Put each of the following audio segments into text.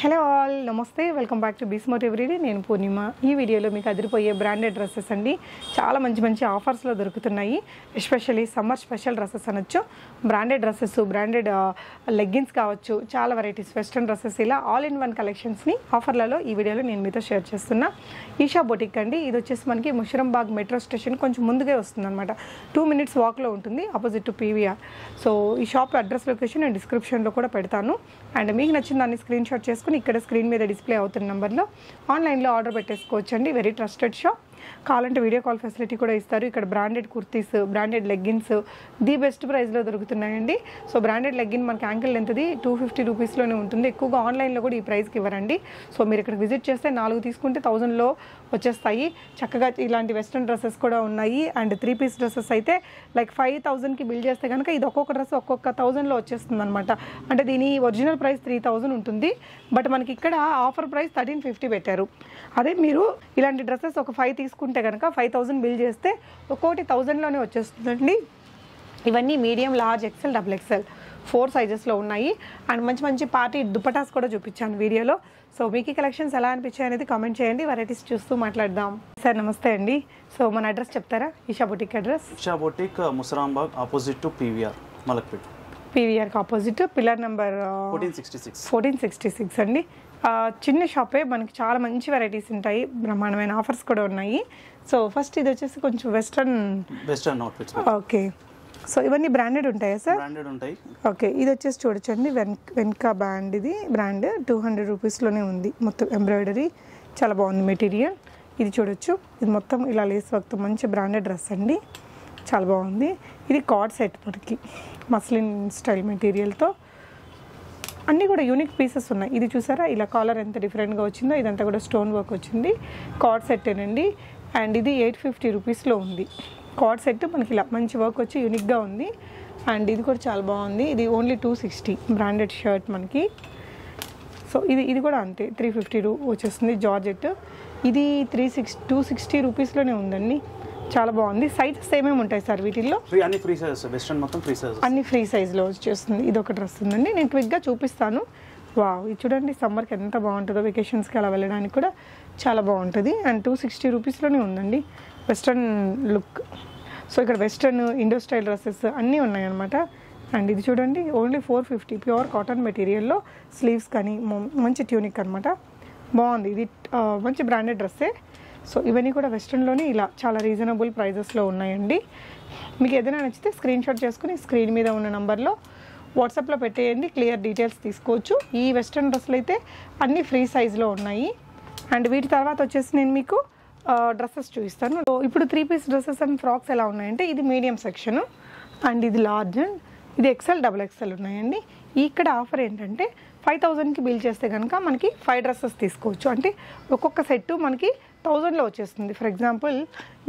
Hello all నమస్తే welcome back to బీస్మోట్ everyday నేను పూర్ణిమ. ఈ వీడియోలో మీకు అదిరిపోయే బ్రాండెడ్ డ్రెస్సెస్ అండి. చాలా మంచి మంచి ఆఫర్స్లో దొరుకుతున్నాయి. ఎస్పెషల్లీ సమ్మర్ స్పెషల్ డ్రెస్సెస్ అనొచ్చు బ్రాండెడ్ డ్రెస్సెస్ బ్రాండెడ్ లెగ్గిన్స్ కావచ్చు. చాలా వెరైటీస్ వెస్ట్రన్ డ్రెస్సెస్ ఇలా ఆల్ ఇన్ వన్ కలెక్షన్స్ని ఆఫర్లలో ఈ వీడియోలో నేను మీతో షేర్ చేస్తున్నా. ఈషా బొటిక్ అండి. ఇది వచ్చేసి మనకి ముషరంబాగ్ మెట్రో స్టేషన్ కొంచెం ముందుగా వస్తుంది అనమాట టూ మినిట్స్ వాక్లో ఉంటుంది ఆపోజిట్ టు పీవీఆర్ సో ఈ షాప్ అడ్రస్ లొకేషన్ నేను డిస్క్రిప్షన్లో కూడా పెడతాను. అండ్ మీకు నచ్చిన దాన్ని స్క్రీన్ షాట్ చేసుకుని ఇక్కడ స్క్రీన్ మీద డిస్ప్లే అవుతున్న నెంబర్లో ఆన్లైన్లో ఆర్డర్ పెట్టేసుకోవచ్చు అండి వెరీ ట్రస్టెడ్ షాప్ కావాలంటే వీడియో కాల్ ఫెసిలిటీ కూడా ఇస్తారు. ఇక్కడ branded kurtis branded leggings the best ప్రైస్లో దొరుకుతున్నాయండి. సో బ్రాండెడ్ లెగ్గిన్ మనకి యాంకిల్ ఎంతది టూ ఫిఫ్టీ రూపీస్లోనే ఉంటుంది. ఎక్కువగా ఆన్లైన్లో కూడా ఈ ప్రైస్కి ఇవ్వరండి. సో మీరు ఇక్కడ విజిట్ చేస్తే నాలుగు తీసుకుంటే థౌజండ్లో వచ్చేస్తాయి. చక్కగా ఇలాంటి వెస్ట్రన్ డ్రెస్సెస్ కూడా ఉన్నాయి. అండ్ త్రీ పీస్ డ్రెస్సెస్ అయితే లైక్ ఫైవ్ థౌజండ్కి బిల్ చేస్తే కనుక ఇది ఒక్కొక్క డ్రెస్ ఒక్కొక్క థౌజండ్లో వచ్చేస్తుంది అనమాట అంటే దీని ఒరిజినల్ ప్రైస్ త్రీ థౌజండ్ ఉంటుంది. బట్ మనకి ఇక్కడ ఆఫర్ ప్రైస్ థర్టీన్ ఫిఫ్టీ పెట్టారు. అదే మీరు ఇలాంటి డ్రెస్సెస్ ఒక ఫైవ్ తీసుకుంటే కనుక ఫైవ్ థౌజండ్ బిల్ చేస్తే ఒక్కోటి థౌజండ్లోనే వచ్చేస్తుందండి. ఇవన్నీ medium large XL double XL. Four సైజెస్లో ఉన్నాయి. అండ్ మంచి మంచి పార్టీ దుపటాస్ కూడా చూపించాను వీడియోలో. సో మీకు ఈ కలెక్షన్స్ ఎలా అనిపించాయి అనేది కామెంట్ చేయండి. వెరైటీస్ చూస్తూ మాట్లాడదాం. సార్ నమస్తే అండి. సో మన అడ్రస్ చెప్తారా? Isha boutique address Isha boutique Musarambagh opposite to PVR Malakpet. పీవీఆర్కి opposite pillar number fourteen sixty six fourteen sixty six అండి. చిన్న షాపే మనకి చాలా మంచి వెరైటీస్ ఉంటాయి. బ్రహ్మాండమైన ఆఫర్స్ కూడా ఉన్నాయి. సో ఫస్ట్ ఇది వచ్చేసి కొంచెం western western outfits okay so ఇవన్నీ బ్రాండెడ్ ఉంటాయా సార్ బ్రాండెడ్ ఉంటాయి. ఓకే ఇది వచ్చేసి చూడొచ్చండి. వెన్ వెన్కా బ్యాండ్ ఇది. బ్రాండ్ టూ హండ్రెడ్ రూపీస్లోనే ఉంది. మొత్తం ఎంబ్రాయిడరీ చాలా బాగుంది మెటీరియల్. ఇది చూడొచ్చు. ఇది మొత్తం ఇలా లేస్ వర్క్తో మంచి బ్రాండెడ్ డ్రెస్ అండి. చాలా బాగుంది. ఇది కార్డ్ సెట్ మనకి. మస్లిన్ స్టైల్ మెటీరియల్తో అన్నీ కూడా యూనిక్ పీసెస్ ఉన్నాయి. ఇది చూసారా? ఇలా కాలర్ ఎంత డిఫరెంట్గా వచ్చిందో ఇదంతా కూడా స్టోన్ వర్క్ వచ్చింది. కార్డ్ సెట్టేనండి అండ్ ఇది ఎయిట్ ఫిఫ్టీ రూపీస్లో ఉంది. కార్డ్ సెట్ మనకి ఇలా మంచి వర్క్ వచ్చి యూనిక్గా ఉంది. అండ్ ఇది కూడా చాలా బాగుంది. ఇది only two sixty branded shirt మనకి. సో ఇది ఇది కూడా అంతే త్రీ ఫిఫ్టీ రూ వచ్చేస్తుంది జార్జెట్. ఇది త్రీ సిక్స్ టూ సిక్స్టీ రూపీస్లోనే ఉందండి. చాలా బాగుంది. సైజెస్ ఏమేమి ఉంటాయి సార్ వీటిల్లో? అన్ని ఫ్రీ సైజెస్ వెస్టర్న్ మొత్తం ఫ్రీ సైజెస్ అన్ని ఫ్రీ సైజ్లో వచ్చేస్తుంది. ఇది ఒక డ్రెస్ ఉందండి. నేను క్విక్గా చూపిస్తాను. వావ్ ఇది చూడండి సమ్మర్కి ఎంత బాగుంటుందో వెకేషన్స్కి అలా వెళ్ళడానికి కూడా చాలా బాగుంటుంది. అండ్ టూ సిక్స్టీ రూపీస్లోనే ఉందండి. వెస్ట్రన్ లుక్ సో ఇక్కడ వెస్ట్రన్ ఇండో స్టైల్ డ్రెస్సెస్ అన్నీ ఉన్నాయన్నమాట. అండ్ ఇది చూడండి only four fifty pure cotton మెటీరియల్లో sleeves కానీ మంచి ట్యూనిక్ అనమాట బాగుంది. ఇది మంచి బ్రాండెడ్ డ్రెస్సే సో ఇవన్నీ కూడా వెస్ట్రన్లోనే ఇలా చాలా రీజనబుల్ ప్రైజెస్లో ఉన్నాయండి. మీకు ఏదైనా నచ్చితే స్క్రీన్ షాట్ చేసుకుని స్క్రీన్ మీద ఉన్న నంబర్లో వాట్సాప్లో పెట్టేయండి. క్లియర్ డీటెయిల్స్ తీసుకోవచ్చు. ఈ వెస్ట్రన్ డ్రెస్సులు అయితే అన్నీ ఫ్రీ సైజ్లో ఉన్నాయి. అండ్ వీటి తర్వాత వచ్చేసి నేను మీకు డ్రెస్సెస్ చూపిస్తాను. ఇప్పుడు three piece dresses and frocks ఎలా ఉన్నాయంటే ఇది మీడియం సెక్షన్ అండ్ ఇది లార్జ్ అండ్ ఇది ఎక్సెల్ డబుల్ ఎక్సెల్ ఉన్నాయండి. ఇక్కడ ఆఫర్ ఏంటంటే ఫైవ్ థౌజండ్కి బిల్ చేస్తే కనుక మనకి ఫైవ్ డ్రెస్సెస్ తీసుకోవచ్చు. అంటే ఒక్కొక్క సెట్ మనకి థౌజండ్లో వచ్చేస్తుంది. ఫర్ ఎగ్జాంపుల్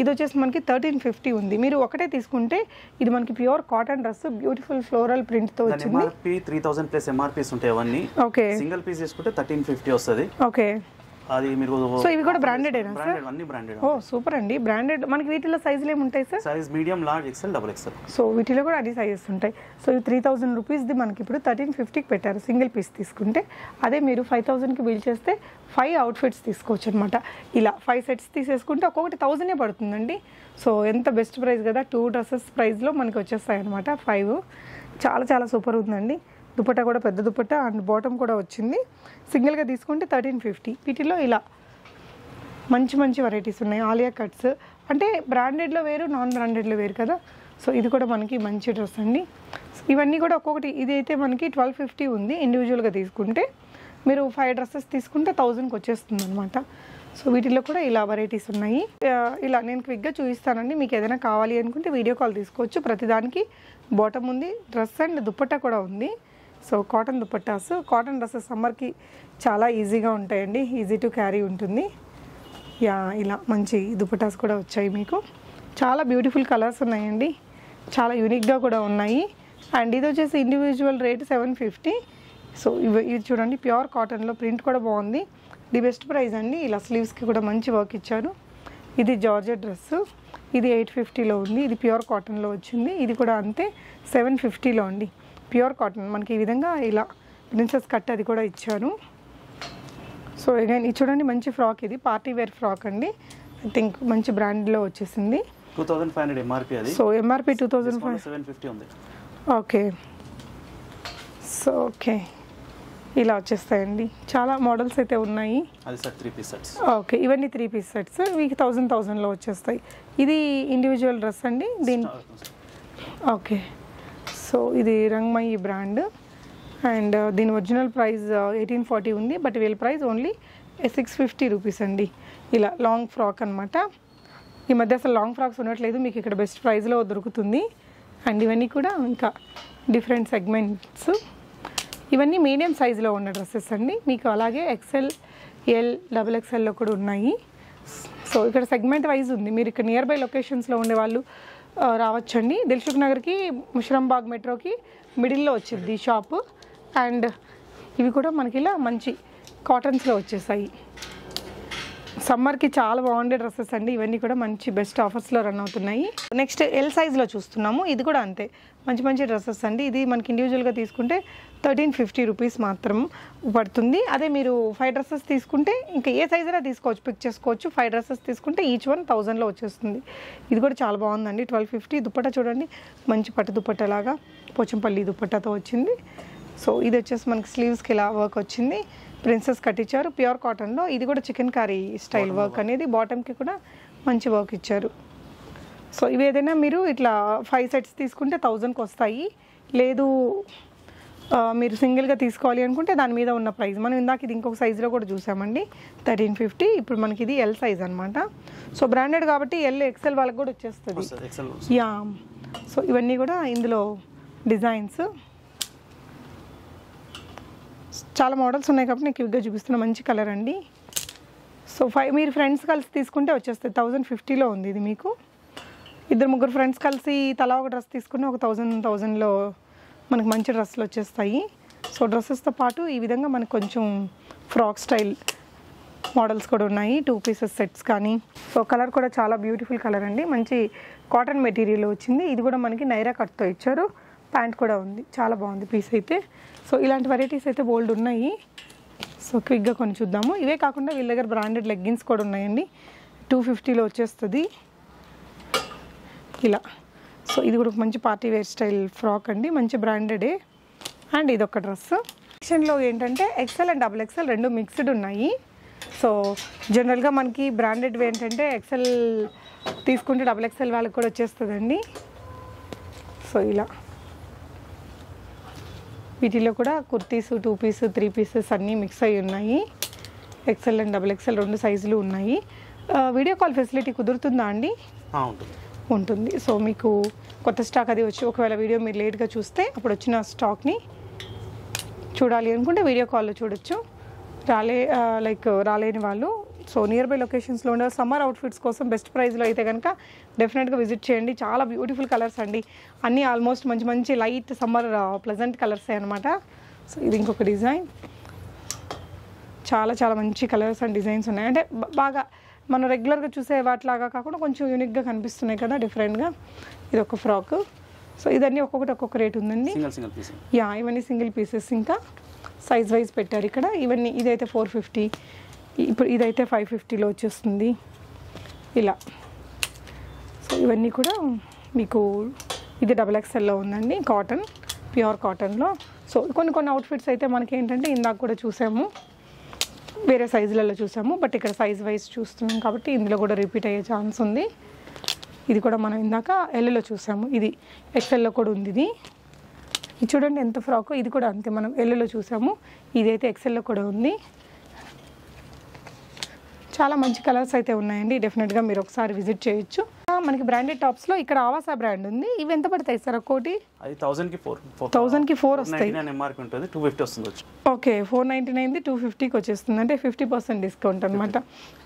ఇది వచ్చేసి మనకి థర్టీన్ ఫిఫ్టీ ఉంది. మీరు ఒకటే తీసుకుంటే ఇది మనకి pure cotton dress beautiful floral ప్రింట్తో వచ్చింది. త్రీ థౌసండ్ ప్లస్ ఎంఆర్పీస్ ఉంటాయి అవన్నీ. ఓకే సింగిల్ పీస్ తీసుకుంటే థర్టీన్ ఫిఫ్టీ వస్తుంది. ఓకే అది మీరు సో ఇవి కూడా బ్రాండెడేనా సార్ బ్రాండెడ్ అన్ని బ్రాండెడ్ ఓ సూపర్ అండి. బ్రాండెడ్ మనకి వీటిలో సైజులు ఏముంటాయి sir size medium large XL double XL so వీటిలో కూడా అన్ని సైజెస్ ఉంటాయి. సో ఇది త్రీ థౌజండ్ రూపీస్ది మనకి ఇప్పుడు థర్టీన్ ఫిఫ్టీకి పెట్టారు. సింగిల్ పీస్ తీసుకుంటే అదే మీరు ఫైవ్ థౌజండ్కి బిల్ చేస్తే ఫైవ్ అవుట్ఫిట్స్ తీసుకోవచ్చు అనమాట ఇలా ఫైవ్ సెట్స్ తీసేసుకుంటే ఒక్కొక్కటి థౌజండే పడుతుందండి. సో ఎంత బెస్ట్ ప్రైస్ కదా? టూ డ్రెస్సెస్ ప్రైస్లో మనకి వచ్చేస్తాయి అనమాట ఫైవ్ చాలా చాలా సూపర్ ఉందండి. దుపట్టా కూడా పెద్ద దుపట్టా అండ్ బాటమ్ కూడా వచ్చింది. సింగిల్గా తీసుకుంటే థర్టీన్ ఫిఫ్టీ వీటిలో ఇలా మంచి మంచి వెరైటీస్ ఉన్నాయి. ఆలియా కట్స్ అంటే బ్రాండెడ్లో వేరు నాన్ బ్రాండెడ్లో వేరు కదా? సో ఇది కూడా మనకి మంచి డ్రెస్ అండి. ఇవన్నీ కూడా ఒక్కొక్కటి ఇది అయితే మనకి ట్వెల్వ్ ఫిఫ్టీ ఉంది ఇండివిజువల్గా తీసుకుంటే. మీరు ఫైవ్ డ్రెస్సెస్ తీసుకుంటే థౌజండ్కి వచ్చేస్తుంది అనమాట సో వీటిలో కూడా ఇలా వెరైటీస్ ఉన్నాయి. ఇలా నేను క్విక్గా చూపిస్తానండి. మీకు ఏదైనా కావాలి అనుకుంటే వీడియో కాల్ తీసుకోవచ్చు. ప్రతిదానికి బాటమ్ ఉంది డ్రెస్ అండ్ దుప్పట్టా కూడా ఉంది. So cotton dupattas cotton dresses సమ్మర్కి చాలా ఈజీగా ఉంటాయండి. ఈజీ టు క్యారీ ఉంటుంది. యా ఇలా మంచి దుపట్టాస్ కూడా వచ్చాయి మీకు. చాలా బ్యూటిఫుల్ కలర్స్ ఉన్నాయండి. చాలా యూనిక్గా కూడా ఉన్నాయి. అండ్ ఇది వచ్చేసి individual rate seven fifty so ఇవి ఇది చూడండి ప్యూర్ కాటన్లో ప్రింట్ కూడా బాగుంది. ది బెస్ట్ ప్రైస్ అండి. ఇలా స్లీవ్స్కి కూడా మంచి వర్క్ ఇచ్చారు. ఇది జార్జెట్ డ్రెస్ ఇది ఎయిట్ ఫిఫ్టీలో ఉంది. ఇది ప్యూర్ కాటన్లో వచ్చింది. ఇది కూడా అంతే సెవెన్ ఫిఫ్టీలో అండి. Pure cotton. మనకి ఈ విధంగా ఇలా ప్రిన్సెస్ కట్ అది కూడా ఇచ్చారు సో అగైన్ ఇది చూడండి మంచి ఫ్రాక్ ఇది. పార్టీ వేర్ ఫ్రాక్ అండి. ఐ థింక్ మంచి బ్రాండ్లో వచ్చేసింది. Two thousand five hundred MRP అది. So MRP two thousand five seven fifty ఉంది. ఓకే. So okay. ఇలా వచ్చేస్తాయండి. చాలా మోడల్స్ అయితే ఉన్నాయి. అది sir three piece sets okay ఇవన్నీ త్రీ పీస్ సెట్స్ మీకు థౌజండ్ థౌజండ్లో వచ్చేస్తాయి. ఇది ఇండివిజువల్ డ్రెస్ అండి? దీని ఓకే. సో ఇది రంగమయ్యి బ్రాండ్ అండ్ uh, దీని ఒరిజినల్ ప్రైస్ ఎయిటీన్ ఫార్టీ ఉంది బట్ వీళ్ళ price only six fifty rupees అండి. ఇలా లాంగ్ ఫ్రాక్ అనమాట ఈ మధ్య అసలు లాంగ్ ఫ్రాక్స్ ఉండట్లేదు మీకు ఇక్కడ బెస్ట్ ప్రైస్లో దొరుకుతుంది. అండ్ ఇవన్నీ కూడా ఇంకా డిఫరెంట్ సెగ్మెంట్స్ ఇవన్నీ మీడియం సైజులో ఉన్న డ్రెస్సెస్ అండి. మీకు అలాగే ఎక్సెల్ ఎల్ డబుల్ ఎక్సెల్లో కూడా ఉన్నాయి. సో ఇక్కడ సెగ్మెంట్ వైజ్ ఉంది. మీరు ఇక్కడ నియర్ బై లొకేషన్స్లో ఉండే వాళ్ళు రావచ్చండి. దిల్సుఖ్ నగర్కి ముషరంబాగ్ మెట్రోకి మిడిల్లో వచ్చింది షాప్ షాపు. అండ్ ఇవి కూడా మనకి ఇలా మంచి కాటన్స్లో వచ్చేసాయి. సమ్మర్కి చాలా బాగుండే డ్రెస్సెస్ అండి. ఇవన్నీ కూడా మంచి బెస్ట్ ఆఫర్స్లో రన్ అవుతున్నాయి. నెక్స్ట్ ఎల్ సైజ్లో చూస్తున్నాము. ఇది కూడా అంతే. మంచి మంచి డ్రెస్సెస్ అండి. ఇది మనకి ఇండివిజువల్గా తీసుకుంటే థర్టీన్ ఫిఫ్టీ రూపీస్ మాత్రం పడుతుంది. అదే మీరు ఫైవ్ డ్రెస్సెస్ తీసుకుంటే ఇంకా ఏ సైజ్ అయినా తీసుకోవచ్చు పిక్ చేసుకోవచ్చు. ఫైవ్ డ్రెస్సెస్ తీసుకుంటే ఈచ్ వన్ థౌజండ్లో వచ్చేస్తుంది. ఇది కూడా చాలా బాగుందండి. ట్వెల్వ్ ఫిఫ్టీ దుప్పట్టా చూడండి. మంచి పట్టు దుప్పట్టలాగా పోచంపల్లి దుప్పట్టాతో వచ్చింది. సో ఇది వచ్చేసి మనకి స్లీవ్స్కి ఇలా వర్క్ వచ్చింది. ప్రిన్సెస్ కట్టించారు. ప్యూర్ కాటన్లో ఇది కూడా చికెన్ కర్రీ స్టైల్ వర్క్ అనేది బాటమ్కి కూడా మంచి వర్క్ ఇచ్చారు. సో ఇవి ఏదైనా మీరు ఇట్లా ఫైవ్ సెట్స్ తీసుకుంటే థౌజండ్కి వస్తాయి. లేదు మీరు సింగిల్గా తీసుకోవాలి అనుకుంటే దాని మీద ఉన్న ప్రైస్ మనం ఇందాక ఇది ఇంకొక సైజులో కూడా చూసామండి. థర్టీన్ ఫిఫ్టీ ఇప్పుడు మనకి ఇది ఎల్ సైజ్ అనమాట సో బ్రాండెడ్ కాబట్టి ఎల్ ఎక్సెల్ వాళ్ళకి కూడా వచ్చేస్తుంది. యా సో ఇవన్నీ కూడా ఇందులో డిజైన్స్ చాలా మోడల్స్ ఉన్నాయి కాబట్టి నేను క్విక్గా చూపిస్తున్న మంచి కలర్ అండి. సో ఫైవ్ మీరు ఫ్రెండ్స్ కలిసి తీసుకుంటే వచ్చేస్తుంది థౌజండ్ ఫిఫ్టీలో ఉంది ఇది మీకు. ఇద్దరు ముగ్గురు ఫ్రెండ్స్ కలిసి తలా ఒక డ్రెస్ తీసుకుని ఒక థౌజండ్ థౌజండ్లో మనకు మంచి డ్రెస్సులు వచ్చేస్తాయి. సో డ్రెస్సెస్తో పాటు ఈ విధంగా మనకు కొంచెం ఫ్రాక్ స్టైల్ మోడల్స్ కూడా ఉన్నాయి. టూ పీసెస్ సెట్స్ కానీ. సో కలర్ కూడా చాలా బ్యూటిఫుల్ కలర్ అండి. మంచి కాటన్ మెటీరియల్ వచ్చింది. ఇది కూడా మనకి నైరా కట్తో ఇచ్చారు. ప్యాంట్ కూడా ఉంది. చాలా బాగుంది పీస్ అయితే. సో ఇలాంటి వెరైటీస్ అయితే బోల్డ్ ఉన్నాయి. సో క్విక్గా కొన్ని చూద్దాము. ఇవే కాకుండా వీళ్ళ దగ్గర బ్రాండెడ్ లెగ్గిన్స్ కూడా ఉన్నాయండి. టూ ఫిఫ్టీలో వచ్చేస్తుంది. ఇలా. సో ఇది కూడా మంచి పార్టీ వేర్ స్టైల్ ఫ్రాక్ అండి. మంచి బ్రాండెడే అండ్ ఇది ఒక డ్రెస్ సెక్షన్లో ఏంటంటే ఎక్సెల్ అండ్ డబుల్ ఎక్సెల్ రెండు మిక్స్డ్ ఉన్నాయి. సో జనరల్గా మనకి బ్రాండెడ్ ఏంటంటే ఎక్సెల్ తీసుకుంటే డబుల్ ఎక్సెల్ వాళ్ళకి కూడా వచ్చేస్తుందండి. సో ఇలా. వీటిలో కూడా kurtis two piece three pieces అన్నీ మిక్స్ అయి ఉన్నాయి. ఎక్సెల్ అండ్ డబుల్ ఎక్సెల్ రెండు సైజులు ఉన్నాయి. వీడియో కాల్ ఫెసిలిటీ కుదురుతుందా అండి? ఉంటుంది. సో మీకు కొత్త స్టాక్ అది వచ్చి ఒకవేళ వీడియో మీరు లేట్గా చూస్తే అప్పుడు వచ్చిన స్టాక్ని చూడాలి అనుకుంటే వీడియో కాల్లో చూడొచ్చు. రాలే లైక్ రాలేని వాళ్ళు సో నియర్ బై లొకేషన్స్లో ఉండే సమ్మర్ అవుట్ఫిట్స్ కోసం బెస్ట్ ప్రైస్లో అయితే కనుక డెఫినెట్గా విజిట్ చేయండి. చాలా బ్యూటిఫుల్ కలర్స్ అండి. అన్నీ ఆల్మోస్ట్ మంచి మంచి లైట్ సమ్మర్ ప్లెజెంట్ కలర్సే అనమాట సో ఇది ఇంకొక డిజైన్ చాలా చాలా మంచి కలర్స్ అండ్ డిజైన్స్ ఉన్నాయి. అంటే బాగా మనం రెగ్యులర్గా చూసే వాటిలాగా కాకుండా కొంచెం యూనిక్గా కనిపిస్తున్నాయి కదా డిఫరెంట్గా ఇది ఒక ఫ్రాక్ సో ఇదన్నీ ఒక్కొక్కటి ఒక్కొక్క రేట్ ఉందండి. యా ఇవన్నీ సింగిల్ పీసెస్ ఇంకా సైజ్ వైజ్ పెట్టారు ఇక్కడ. ఇవన్నీ ఇదైతే ఫోర్ ఫిఫ్టీ ఇప్పుడు ఇదైతే ఫైవ్ ఫిఫ్టీలో వచ్చేస్తుంది. ఇలా. సో ఇవన్నీ కూడా మీకు ఇది డబల్ ఎక్స్ఎల్లో ఉందండి కాటన్ ప్యూర్ కాటన్లో. సో కొన్ని కొన్ని అవుట్ఫిట్స్ అయితే మనకి ఏంటంటే ఇందాక కూడా చూసాము. వేరే సైజులలో చూసాము బట్ ఇక్కడ సైజ్ వైజ్ చూస్తున్నాం కాబట్టి ఇందులో కూడా రిపీట్ అయ్యే ఛాన్స్ ఉంది. ఇది కూడా మనం ఇందాక ఎల్లులో చూసాము. ఇది ఎక్సెల్లో కూడా ఉంది ఇది. ఇది చూడండి ఎంత ఫ్రాకో ఇది కూడా అంతే మనం ఎల్లులో చూసాము. ఇదైతే ఎక్సెల్లో కూడా ఉంది. చాలా మంచి కలర్స్ అయితే ఉన్నాయండి. డెఫినెట్గా మీరు ఒకసారి విజిట్ చేయొచ్చు. మనకి బ్రాండెడ్ టాప్స్లో ఇక్కడ ఆవాసా బ్రాండ్ ఉంది. ఇవి ఎంత పడతాయి సార్ ఒక్కోటి అది థౌసండ్కి ఫోర్ థౌజండ్కి ఫోర్ వస్తాయి. నైన్టీ నైన్ ఎంఆర్పి ఉంటుంది. టూ ఫిఫ్టీ వస్తుంది ఓకే ఫోర్ నైంటీ నైన్ది టూ ఫిఫ్టీకి వచ్చేస్తుంది. అంటే ఫిఫ్టీ పర్సెంట్ డిస్కౌంట్ అనమాట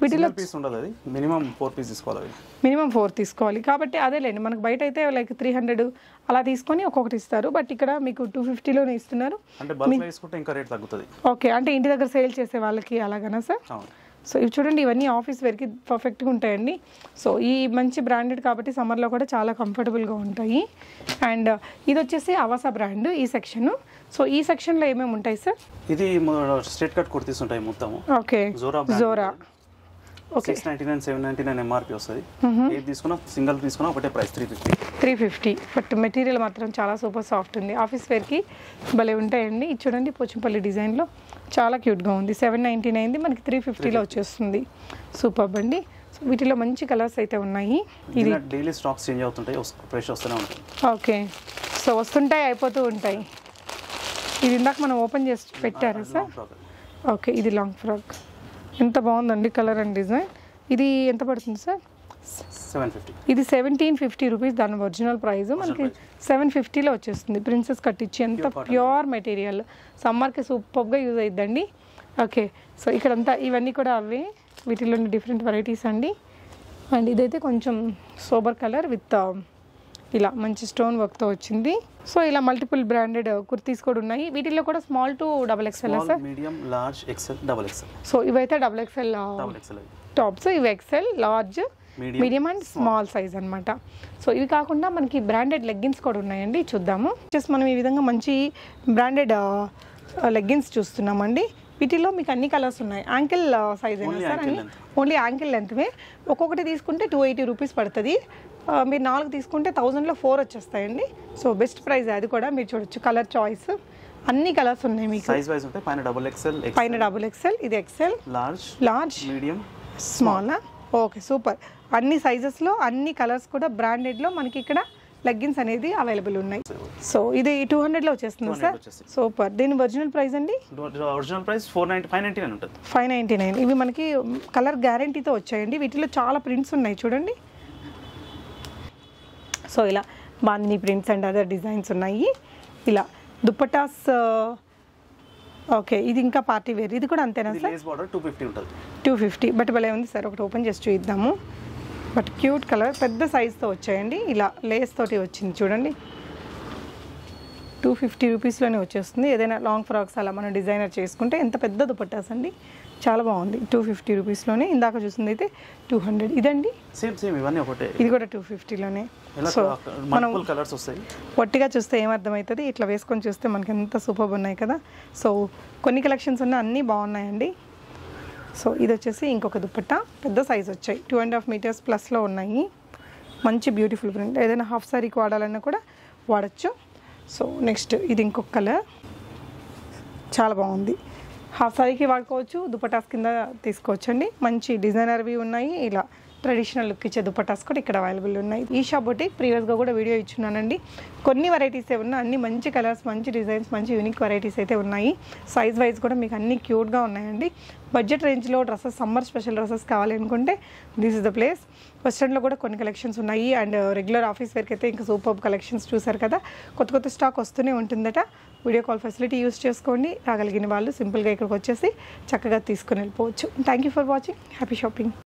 వీటిలో సింగిల్ పీస్ ఉండదు అది. మినిమం ఫోర్ పీస్ తీసుకోవాలి మినిమం ఫోర్ తీసుకోవాలి. కాబట్టి అదేలేండి మనకు బయట అయితే లైక్ త్రీ హండ్రెడ్ అలా తీసుకొని ఒక్కొక్కటి ఇస్తారు. బట్ ఇక్కడ మీకు టూ ఫిఫ్టీలోనే ఇస్తున్నారు. అంటే బల్క్ తీసుకుంటే ఇంకా రేట్ తగ్గుతుంది. ఓకే అంటే ఇంటి దగ్గర సేల్ చేసే వాళ్ళకి అలాగనా సార్? సో ఇవి చూడండి ఇవన్నీ ఆఫీస్ వేర్కి పర్ఫెక్ట్గా ఉంటాయండి. సో ఈ మంచి బ్రాండెడ్ కాబట్టి సమ్మర్లో కూడా చాలా కంఫర్టబుల్గా ఉంటాయి. అండ్ ఇది వచ్చేసి అవసా బ్రాండ్ ఈ సెక్షన్ సో ఈ సెక్షన్లో ఏమేమి ఉంటాయి సార్ ఇది స్ట్రేట్ కట్ కుర్తీస్ ఉంటాయి మొత్తము. ఓకే జోరా Zora six ninety nine seven ninety nine MRP వస్తుంది. ఏది తీసుకున్నా సింగల్ తీసుకున్నా ఒకటే price three fifty three fifty but material మాత్రం చాలా సూపర్ సాఫ్ట్ ఉంది. ఆఫీస్ వేర్కి భలే ఉంటాయండి. ఇది చూడండి పోచంపల్లి డిజైన్లో చాలా క్యూట్గా ఉంది. సెవెన్ నైంటీ నైన్ది మనకి త్రీ ఫిఫ్టీలో వచ్చేస్తుంది. సూపర్ అండి. సో వీటిలో మంచి కలర్స్ అయితే ఉన్నాయి. ఇది డైలీ స్టాక్స్ చేంజ్ అవుతుంటాయి ఫ్రెష్ వస్తూనే ఉంటాయి. ఓకే సో వస్తుంటాయి అయిపోతూ ఉంటాయి. ఇది ఇందాక మనం ఓపెన్ చేసి పెట్టారా సార్? ఓకే ఇది లాంగ్ ఫ్రాక్ ఎంత బాగుందండి కలర్ అండ్ డిజైన్. ఇది ఎంత పడుతుంది సార్? ఇది సెవెంటీన్ ఫిఫ్టీ రూపీస్ దాని ఒరిజినల్ ప్రైస్. మనకి సెవెన్ ఫిఫ్టీలో వచ్చేస్తుంది. ప్రిన్సెస్ కట్టించి ఎంత ప్యూర్ మెటీరియల్. సమ్మర్కి సూపర్గా యూజ్ అయిద్దండి. ఓకే. సో ఇక్కడంతా ఇవన్నీ కూడా అవే. వీటిలోని డిఫరెంట్ వెరైటీస్ అండి. అండ్ ఇదైతే కొంచెం సోబర్ కలర్ విత్ ఇలా మంచి స్టోన్ వర్క్తో వచ్చింది. సో ఇలా మల్టిపుల్ బ్రాండెడ్ కుర్తీస్ కూడా ఉన్నాయి. వీటిల్లో కూడా small to double XL sir? Medium large XL double XL so ఇవైతే డబల్ ఎక్స్ఎల్ టాప్స్ ఇవి XL large medium and small size అన్నమాట. సో ఇవి కాకుండా మనకి బ్రాండెడ్ లెగ్గిన్స్ కూడా ఉన్నాయండి. చూద్దాము. జస్ట్ మనం ఈ విధంగా మంచి బ్రాండెడ్ లెగ్గిన్స్ చూస్తున్నామండి. వీటిలో మీకు అన్ని కలర్స్ ఉన్నాయి. యాంకిల్ సైజ్ అయినా సార్? అన్ని. ఓన్లీ యాంకిల్ లెంత్వే ఒక్కొక్కటి తీసుకుంటే టూ ఎయిటీ రూపీస్ పడుతుంది. మీరు నాలుగు తీసుకుంటే థౌజండ్లో ఫోర్ వచ్చేస్తాయండి. సో బెస్ట్ ప్రైస్ అది కూడా మీరు చూడొచ్చు. కలర్ చాయిస్ అన్ని కలర్స్ ఉన్నాయి మీకు. సైజ్ వైజ్ ఉంటాయి పైన డబుల్ ఎక్సెల్ పైన డబుల్ ఎక్సెల్ ఇది XL large large medium small okay super అన్ని సైజెస్లో అన్ని కలర్స్ కూడా బ్రాండెడ్లో మనకి ఇక్కడ లెగ్గిన్స్ అనేది అవైలబుల్ ఉన్నాయి. సో ఇది టూ హండ్రెడ్లో వచ్చేస్తుంది 200 సార్? వచ్చేస్తుంది. సూపర్. దీని ఒరిజినల్ ప్రైస్ అండి? Original price four ninety five ninety nine ఉంటుంది. Five nine. ఇవి మనకి కలర్ గ్యారంటీతో వచ్చాయండి. వీటిలో చాలా ప్రింట్స్ ఉన్నాయి చూడండి. సో ఇలా bandhani prints and other designs ఉన్నాయి. ఇలా దుప్పటాస్ ఓకే ఇది ఇంకా పార్టీ వేర్. ఇది కూడా అంతేనా సార్? టూ ఫిఫ్టీ ఉంటుంది. Two fifty. బట్ భలే ఉంది సార్. ఒకటి ఓపెన్ చేసి చూద్దాము బట్ క్యూట్ కలర్ పెద్ద సైజ్తో వచ్చాయండి. ఇలా లేస్ తోటి వచ్చింది చూడండి. టూ ఫిఫ్టీ రూపీస్లోనే వచ్చేస్తుంది. ఏదైనా లాంగ్ ఫ్రాక్స్ అలా మనం డిజైనర్ చేసుకుంటే ఎంత పెద్ద దుపట్టాస్ అండి. చాలా బాగుంది. టూ ఫిఫ్టీ రూపీస్లోనే ఇందాక చూసింది అయితే టూ హండ్రెడ్ ఇదండి? సేమ్ సేమ్ ఇవన్నీ ఒకటే. ఇది కూడా టూ ఫిఫ్టీలోనే సో మనం కలర్స్ వస్తాయి. పొట్టిగా చూస్తే ఏమర్థమవుతుంది ఇట్లా వేసుకొని చూస్తే మనకి ఎంత సూపర్ ఉన్నాయి కదా. సో కొన్ని కలెక్షన్స్ ఉన్న అన్నీ బాగున్నాయండి. సో ఇది వచ్చేసి ఇంకొక దుప్పట్ట పెద్ద సైజ్ వచ్చాయి. టూ అండ్ హాఫ్ మీటర్స్ ప్లస్లో ఉన్నాయి. మంచి బ్యూటిఫుల్ ప్రింట్ ఏదైనా హాఫ్ సారీకి వాడాలన్నా కూడా వాడచ్చు. సో నెక్స్ట్ ఇది ఇంకొక కలర్ చాలా బాగుంది. హాఫ్ సారీకి వాడుకోవచ్చు దుపటాస్ కింద తీసుకోవచ్చండి. మంచి డిజైనర్వి ఉన్నాయి. ఇలా ట్రెడిషనల్ లుక్ ఇచ్చే దుపటాస్ కూడా ఇక్కడ అవైలబుల్ ఉన్నాయి. ఈ షాప్ ఒకటి ప్రీవియస్గా కూడా వీడియో ఇచ్చున్నానండి. కొన్ని వెరైటీస్ ఏ అన్ని మంచి కలర్స్ మంచి డిజైన్స్ మంచి యూనిక్ వెరైటీస్ అయితే ఉన్నాయి. సైజ్ వైజ్ కూడా మీకు అన్ని క్యూట్గా ఉన్నాయండి. బడ్జెట్ రేంజ్లో డ్రెస్సెస్ సమ్మర్ స్పెషల్ డ్రెస్సెస్ కావాలి అనుకుంటే దిస్ ఇస్ ద ప్లేస్ వెస్ట్రన్లో కూడా కొన్ని కలెక్షన్స్ ఉన్నాయి. అండ్ రెగ్యులర్ ఆఫీస్ వేర్కి అయితే ఇంకా సూపర్ కలెక్షన్స్ చూసారు కదా. కొత్త కొత్త స్టాక్ వస్తూనే ఉంటుందట. వీడియో కాల్ ఫెసిలిటీ యూస్ చేసుకోండి. రాగలిగిన వాళ్ళు సింపుల్గా ఇక్కడికి వచ్చేసి చక్కగా తీసుకుని వెళ్ళిపోవచ్చు. Thank you for watching happy shopping